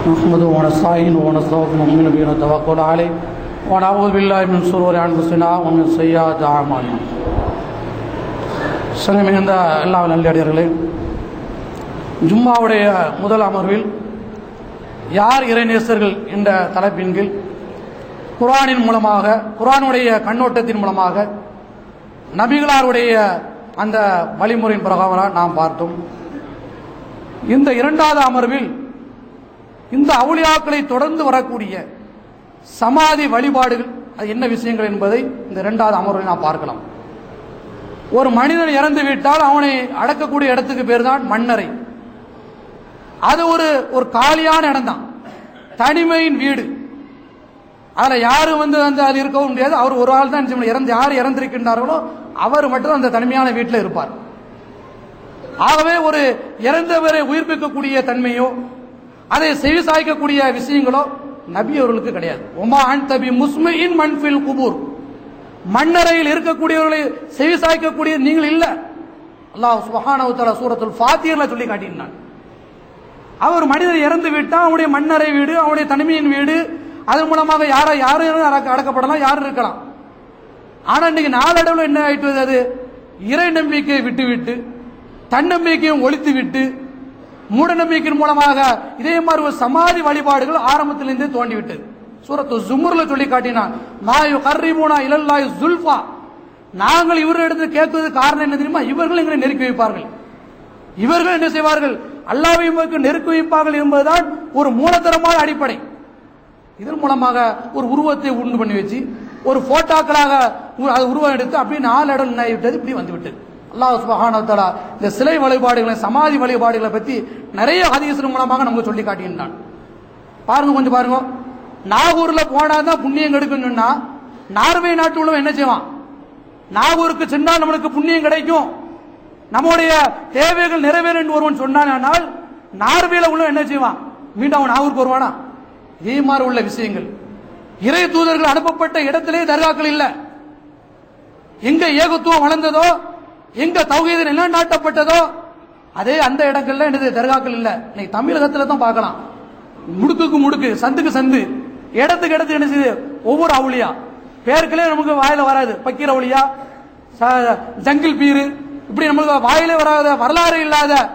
نحمده ونستعينه ونستغفره ونؤمن به ونتوكل عليه ونعوذ بالله من شرور انفسنا ومن سيئات اعمالنا சங்கம் மிகுந்த எல்லா நல்லடியார்களே ஜும்மாவுடைய முதல் அமர்வில் யார் இறைநேசர்கள் என்ற தலைப்பின் கீழ் குரானின் மூலமாக குரானுடைய கண்ணோட்டத்தின் மூலமாக நபிகளாருடைய அந்த வழிமுறையின் பிரகாரம் நாம் பார்த்தோம் இந்த இரண்டாவது அமர்வில் இந்த அவுளியாக்களை தொடர்ந்து வரக்கூடிய சமாதி வழிபாடுகள் அது என்ன விஷயங்கள் என்பதை இந்த இரண்டாவது அமர்வில் நாம் பார்க்கலாம். ஒரு மனிதன் இறந்து விட்டால் அவனை அடக்கக்கூடிய இடத்துக்கு பேர் தான் மன்னரை. அது ஒரு ஒரு காலியான இடம் தான் தனிமையின் வீடு. அதில் யாரும் வந்து வந்து அது இருக்கவும் முடியாது. அவர் ஒரு ஆள் தான் இறந்து யார் இறந்திருக்கின்றார்களோ அவர் மட்டும் அந்த தனிமையான வீட்டில் இருப்பார். ஆகவே ஒரு இறந்தவரை உயிர்ப்பிக்கக்கூடிய தன்மையோ அதை செவி சாய்க்கக்கூடிய விஷயங்களோ நபி அவர்களுக்கு கிடையாது. ஒமா அன் தபி முஸ்மின் மண்பில் குபூர். மண்ணறையில் இருக்கக்கூடியவர்களை செவி சாய்க்கக்கூடிய நீங்கள் இல்ல. அல்லாஹ் சுஹானவுத்தல சூரத்துல் ஃபாத்தியர்ல சொல்லி காட்டினான் அவர் மனிதர் இறந்து விட்டால் அவனுடைய மண்ணறை வீடு அவனுடைய தனிமையின் வீடு. அதன் மூலமாக யாரோ யாரும் அடக்கப்படலாம்? யாரும் இருக்கலாம். ஆனா இன்னைக்கு நாளடைவில் என்ன ஆயிட்டு அது? இறை நம்பிக்கையை விட்டு விட்டு தன்னம்பிக்கையும் ஒழித்து விட்டு மூட நம்பிக்கையின் மூலமாக இதே மாதிரி ஒரு சமாதி வழிபாடுகள் ஆரம்பத்திலிருந்தே தோண்டிவிட்டது. சூரத்து ஜுமுர்ல சொல்லி காட்டினான் மாயு கர்ரிபூனா இலல்லாய் ஜுல்ஃபா. நாங்கள் இவர்களிடத்தில் கேட்பது காரணம் என்ன தெரியுமா? இவர்கள் எங்களை நெருக்கி வைப்பார்கள். இவர்கள் என்ன செய்வார்கள்? அல்லாவையும் நெருக்கி வைப்பார்கள் என்பதுதான் ஒரு மூலதனமான அடிப்படை. இதன் மூலமாக ஒரு உருவத்தை உண்டு பண்ணி வச்சு ஒரு போட்டோக்களாக அது உருவம் எடுத்து அப்படியே நாலு இடம் விட்டது இப்படி வந்துவிட்டது. அல்லாஹ் சுபஹானஹு இந்த சிலை வழிபாடுகளை சமாதி வழிபாடுகளை பத்தி நிறைய ஹதீசன் மூலமாக நமக்கு சொல்லி காட்டியிருந்தான். பாருங்க கொஞ்சம் பாருங்க. நாகூர்ல போனாதான் புண்ணியம் கிடைக்கும்னு சொன்னால் நார்வே நாட்டு உள்ளவன் என்ன செய்வான்? நாகூருக்கு சென்றால் நம்மளுக்கு புண்ணியம் கிடைக்கும். நம்முடைய தேவைகள் நிறைவேறும் என்று ஒருவன் சொன்னானால் நார்வேல உள்ள என்ன செய்வான்? மீண்டும் அவன் நாகூருக்கு வருவானா? இதே மாதிரி உள்ள விஷயங்கள். இறை தூதர்கள் அனுப்பப்பட்ட இடத்திலே தர்காக்கள் இல்ல. எங்க ஏகத்துவம் வளர்ந்ததோ எங்க தௌஹீது நிலைநாட்டப்பட்டதோ அதே அந்த இடங்கள்ல என்னது தர்காக்கள் இல்ல. இன்னைக்கு தமிழகத்துல தான் பார்க்கலாம். முடுக்குக்கு முடுக்கு சந்துக்கு சந்து. இடத்துக்கு இடத்துக்கு என்ன செய்யுது ஒவ்வொரு அவுளியா. பேருக்குள்ளே நமக்கு வாயில வராது. பக்கீர் அவுளியா ச- ஜங்கிள் பீரு. இப்படி நமக்கு வாயிலே வராத வரலாறு இல்லாத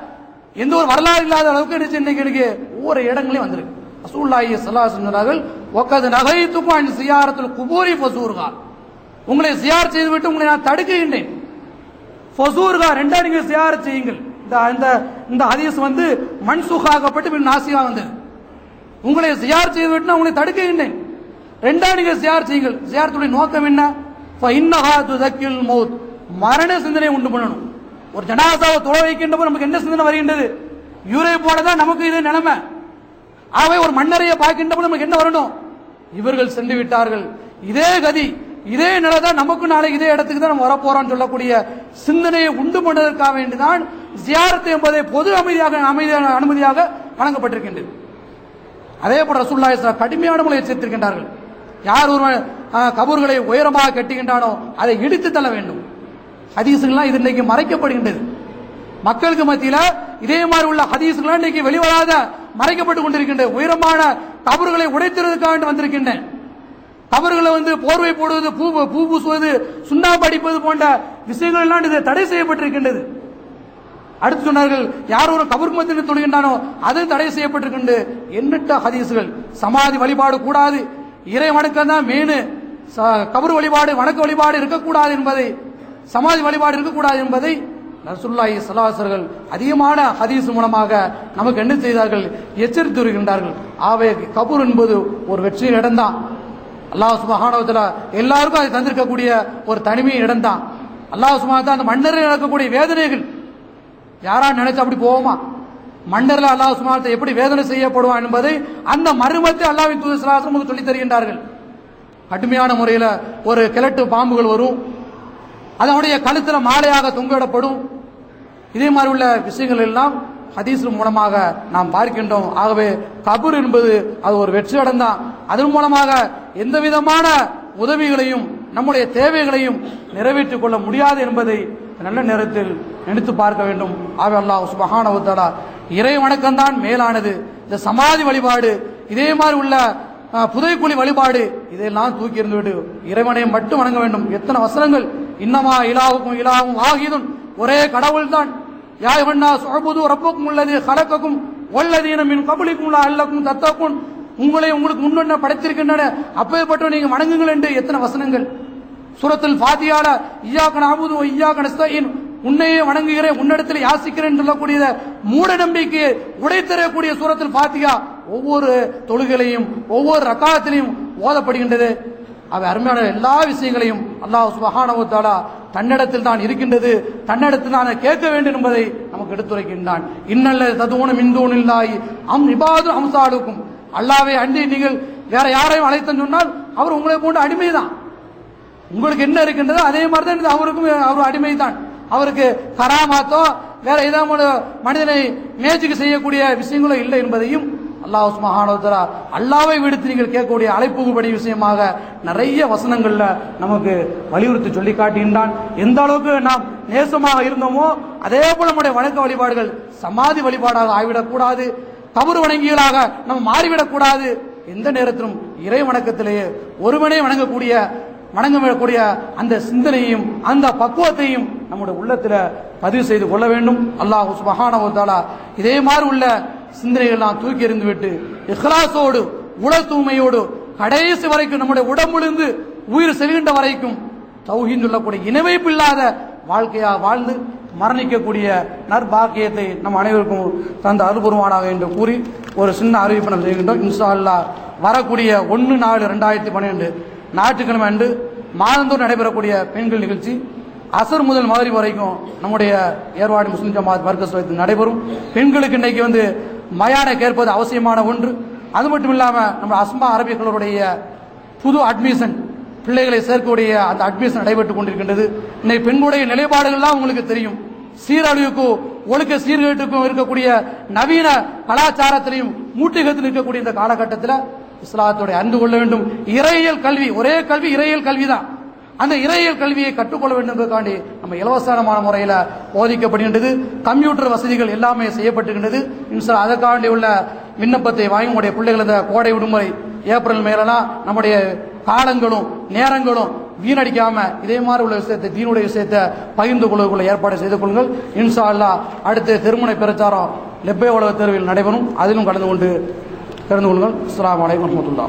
எந்த ஒரு வரலாறு இல்லாத அளவுக்கு என்ன இன்னைக்கு எனக்கு ஒவ்வொரு இடங்களையும் வந்திருக்கு. ரசூலுல்லாஹி சல்லா சொன்னார்கள் ஒக்கது நகைத்துக்கும் அன் குபூரி பசூர்கா உங்களை சியார் செய்துவிட்டு உங்களை நான் தடுக்குகின்றேன். ஃபசூர்கா ரெண்டா நீங்க சியார் செய்யுங்கள். இந்த இந்த இந்த ஹதீஸ் வந்து மன்சுகாகப்பட்டு பின் நாசியா வந்தது உங்களை சியார் செய்துவிட்டு நான் உங்களை தடுக்கின்றேன் ரெண்டா நீங்க சியார் செய்யுங்கள். சியாரத்துடைய நோக்கம் என்ன? இன்னஹா துதக்கில் மௌத். மரண சிந்தனை உண்டு பண்ணணும். ஒரு ஜனாசாவை தொலை வைக்கின்ற போது நமக்கு என்ன சிந்தனை வருகின்றது? யூரே போனதான் நமக்கு இது நிலைமை. ஆகவே ஒரு மன்னரையை பார்க்கின்ற போது நமக்கு என்ன வரணும்? இவர்கள் சென்று விட்டார்கள். இதே கதி. இதே நிலை தான் நமக்கு நாளைக்கு இதே இடத்துக்கு தான் நம்ம வரப்போறோம்னு சொல்லக்கூடிய சிந்தனையை உண்டு பண்ணுவதற்காக வேண்டிதான் ஜியாரத்து என்பதை பொது அமைதியாக அமைதியான அனுமதியாக வழங்கப்பட்டிருக்கின்றது. அதே போல ரசூல்லா கடுமையான முறை எச்சரித்திருக்கின்றார்கள். யார் ஒருவன் கபூர்களை உயரமாக கட்டுகின்றானோ அதை இடித்து தள்ள வேண்டும். ஹதீசுகள்லாம் இது இன்னைக்கு மறைக்கப்படுகின்றது. மக்களுக்கு மத்தியில இதே மாதிரி உள்ள ஹதீசுகள்லாம் இன்னைக்கு வெளிவராத மறைக்கப்பட்டு கொண்டிருக்கின்றது. உயரமான கபூர்களை உடைத்திறதுக்காக வேண்டி வந்திருக்கின்றேன். அவர்களை வந்து போர்வை போடுவது பூ பூ பூசுவது சுண்ணாம்பு அடிப்பது போன்ற விஷயங்கள் எல்லாம் இது தடை செய்யப்பட்டிருக்கின்றது. அடுத்து சொன்னார்கள் யார் ஒரு கபருக்கு மத்தியில் தொழுகின்றானோ அது தடை செய்யப்பட்டிருக்கின்றது எண்ணற்ற ஹதீசுகள் சமாதி வழிபாடு கூடாது. இறை வணக்கம் தான் மேனு கபர் வழிபாடு வணக்க வழிபாடு இருக்கக்கூடாது என்பதை சமாதி வழிபாடு இருக்கக்கூடாது என்பதை ரசுல்லாஹி சலாசர்கள் அதிகமான ஹதீஸ் மூலமாக நமக்கு என்ன செய்தார்கள்? எச்சரித்து வருகின்றார்கள். ஆவே கபூர் என்பது ஒரு வெற்றி இடம்தான் அல்லாஹ் சுபஹானவத்துல எல்லாருக்கும் அது தந்திருக்கக்கூடிய ஒரு தனிமை இடம்தான். அல்லாஹ் சுபஹான அந்த மன்னரில் நடக்கக்கூடிய வேதனைகள். யாரா நினைச்சு அப்படி போவோமா? மன்னரில் அல்லாஹ் சுமாரத்தை எப்படி வேதனை செய்யப்படுவான் என்பதை அந்த மர்மத்தை அல்லாவின் தூது ஸல்லல்லாஹு அலைஹி சொல்லித் தருகின்றார்கள். கடுமையான முறையில் ஒரு கிழட்டு பாம்புகள் வரும். அதனுடைய கழுத்தில் மாலையாக தொங்கிடப்படும் இதே மாதிரி உள்ள விஷயங்கள் எல்லாம் ஹதீஸ் மூலமாக நாம் பார்க்கின்றோம். ஆகவே கபூர் என்பது அது ஒரு வெற்றி அடைந்தான். அதன் மூலமாக எந்த விதமான உதவிகளையும் நம்முடைய தேவைகளையும் நிறைவேற்றிக் கொள்ள முடியாது என்பதை நல்ல நேரத்தில் நினைத்து பார்க்க வேண்டும். ஆகவே அல்லாஹ் சுபஹானஹு இறை வணக்கம்தான் மேலானது. இந்த சமாதி வழிபாடு இதே மாதிரி உள்ள புதைக்குழி வழிபாடு இதையெல்லாம் தூக்கி இருந்துவிட்டு இறைவனை மட்டும் வணங்க வேண்டும். எத்தனை வசனங்கள்? இன்னமா இலாவுக்கும் இலாவும் ஆகியதும் ஒரே கடவுள்தான். கடவுள் தான் யாய்வண்ணா சுழபுது ரப்புக்கும் உள்ளது கலக்கக்கும் ஒல்லதீன மின் கபலிக்கும் அல்லக்கும் தத்தக்கும் உங்களை உங்களுக்கு முன்னென்ன படைத்திருக்கின்றன. அப்பேற்பட்ட நீங்க வணங்குங்கள் என்று எத்தனை வசனங்கள். சுரத்தில் ஃபாத்தியால ஐயாக்க நாபுது ஐயாக்க நஸ்தீன் உன்னையே வணங்குகிறேன் உன்னிடத்தில் யாசிக்கிறேன் சொல்லக்கூடிய மூட நம்பிக்கையை உடைத்தரக்கூடிய சூரத்தில் ஃபாத்தியா ஒவ்வொரு தொழுகையிலையும் ஒவ்வொரு ரக்காயத்திலையும் ஓதப்படுகின்றது. அவை அருமையான எல்லா விஷயங்களையும் அல்லாஹ் சுபஹானவத்தாலா தன்னிடத்தில் தான் இருக்கின்றது. தன்னிடத்தில் தான் கேட்க வேண்டும் என்பதை நமக்கு எடுத்துரைக்கின்றான். இன்னல்ல ததுவன மிந்தூன் இல்லாய் அம் இபாது அம்சாடுக்கும் அல்லாவை அண்டி நீங்கள் வேற யாரையும் அழைத்தன்னு சொன்னால் அவர் உங்களை போன்ற அடிமைதான். உங்களுக்கு என்ன இருக்கின்றதோ அதே மாதிரி தான் அவருக்கும் அவர் அடிமை தான் அவருக்கு கராமாத்தோ வேற ஏதாவது மனிதனை மேஜிக்கு செய்யக்கூடிய விஷயங்களோ இல்லை என்பதையும் அல்லாஹ் சுமஹானோத்தரா அல்லாவை விடுத்து நீங்கள் கேட்கக்கூடிய அழைப்புபடி விஷயமாக நிறைய வசனங்கள்ல நமக்கு வலியுறுத்தி சொல்லி காட்டுகின்றான் எந்த அளவுக்கு நாம் நேசமாக இருந்தோமோ அதே போல நம்முடைய வணக்க வழிபாடுகள் சமாதி வழிபாடாக ஆகிவிடக்கூடாது. கபறு வணங்கிகளாக நம்ம மாறிவிடக்கூடாது. எந்த நேரத்திலும் இறை வணக்கத்திலேயே ஒருவனே வணங்கக்கூடிய வணங்கக்கூடிய அந்த சிந்தனையும் அந்த பக்குவத்தையும் நம்முடைய உள்ளத்துல பதிவு செய்து கொள்ள வேண்டும். அல்லாஹ் சுபஹானஹு இதே மாதிரி உள்ள சிந்தனைகள்லாம் தூக்கி எறிந்துவிட்டு இஹ்லாசோடு உடல் தூய்மையோடு கடைசி வரைக்கும் நம்முடைய உடம்புலிருந்து உயிர் செல்கின்ற வரைக்கும் தௌஹின் சொல்லக்கூடிய இணைவைப்பு இல்லாத வாழ்க்கையா வாழ்ந்து மரணிக்கக்கூடிய நற்பாக்கியத்தை நம் அனைவருக்கும் தந்த அருபுருவானாக என்று கூறி ஒரு சின்ன அறிவிப்பு நம்ம செய்கின்றோம். இன்சா அல்லா வரக்கூடிய ஒன்று நாலு ரெண்டாயிரத்தி பன்னிரெண்டு ஞாயிற்றுக்கிழமை அன்று மாதந்தோறும் நடைபெறக்கூடிய பெண்கள் நிகழ்ச்சி. அசர் முதல் மாதிரி வரைக்கும் நம்முடைய ஏர்வாடி முஸ்லிம் ஜமாத் மர்க்கஸ் நடைபெறும். பெண்களுக்கு இன்னைக்கு வந்து மயான கேட்பது அவசியமான ஒன்று. அது மட்டும் இல்லாம நம்ம அஸ்மா அரபிகளுடைய புது அட்மிஷன் பிள்ளைகளை சேர்க்கக்கூடிய அந்த அட்மிஷன் நடைபெற்றுக் கொண்டிருக்கின்றது. இன்னைக்கு பெண்களுடைய நிலைப்பாடுகள்லாம் உங்களுக்கு தெரியும். சீரழிவுக்கும் ஒழுக்க சீர்கேட்டுக்கும் இருக்கக்கூடிய நவீன கலாச்சாரத்திலையும் மூட்டிகத்தில் இருக்கக்கூடிய இந்த காலகட்டத்தில் இஸ்லாத்துடைய அறிந்து கொள்ள வேண்டும். இறையியல் கல்வி ஒரே கல்வி இறையியல் கல்விதான். அந்த இறையியல் கல்வியை கற்றுக்கொள்ள வேண்டும் என்பதற்காண்டி நம்ம இலவசமான முறையில் போதிக்கப்படுகின்றது. கம்ப்யூட்டர் வசதிகள் எல்லாமே செய்யப்பட்டுகின்றது இன்சா அதற்காண்டி உள்ள விண்ணப்பத்தை வாங்கி உங்களுடைய பிள்ளைகள் இந்த கோடை விடுமுறை ஏப்ரல் மேலாம் நம்முடைய காலங்களும் நேரங்களும் வீணடிக்காம இதே மாதிரி உள்ள விஷயத்தை தீனுடைய விஷயத்தை பகிர்ந்து கொள்ளக்குள்ள ஏற்பாடு செய்து கொள்ளுங்கள். இன்ஷா அல்லாஹ் அடுத்து திருமண பிரச்சாரம் லெப்பே உலக தேர்வில் நடைபெறும். அதிலும் கலந்து கொண்டு தெரிந்து கொள்ளுங்கள். அஸ்ஸலாமு அலைக்கும் வரமத்துல்லா